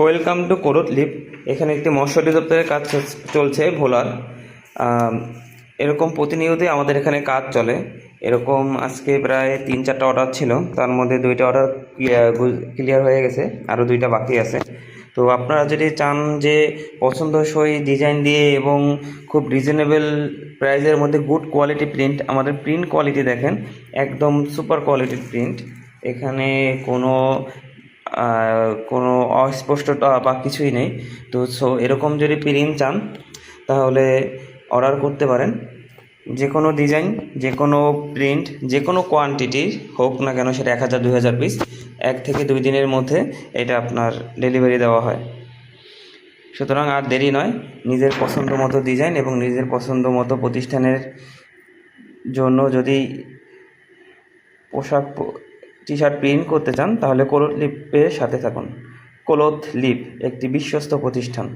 Welcome to করত lip এখানে একটি মৎস্য অধিদপ্তরের কাজ চলছে ভোলার। এরকম প্রতিনিয়তই আমাদের এখানে কাজ চলে। এরকম আজকে প্রায় তিন চারটা অর্ডার ছিল। তার মধ্যে দুইটা অর্ডার ক্লিয়ার হয়ে গেছে, আরও দুইটা বাকি আছে। তো আপনারা যদি চান যে পছন্দসই ডিজাইন দিয়ে এবং খুব রিজনেবল প্রাইসের মধ্যে গুড কোয়ালিটি প্রিন্ট আমাদের প্রিন্ট কোয়ালিটি দেখেন, একদম সুপার কোয়ালিটির প্রিন্ট এখানে কোনো কোনো অস্পষ্টতা বা কিছুই নেই। তো সো এরকম যদি প্রিন্ট চান, তাহলে অর্ডার করতে পারেন। যে কোনো ডিজাইন যে কোনো প্রিন্ট যে কোনো কোয়ান্টিটির হোক না কেন, সেটা এক হাজার, দুই হাজার পিস এক থেকে দুই দিনের মধ্যে এটা আপনার ডেলিভারি দেওয়া হয়। সুতরাং আর দেরি নয়, নিজের পছন্দ মতো ডিজাইন এবং নিজের পছন্দ মতো প্রতিষ্ঠানের জন্য যদি পোশাক টি শার্ট প্রিন্ট করতে চান, তাহলে কোলোথ লিপের সাথে থাকুন। কোলোথ লিপ একটি বিশ্বস্ত প্রতিষ্ঠান।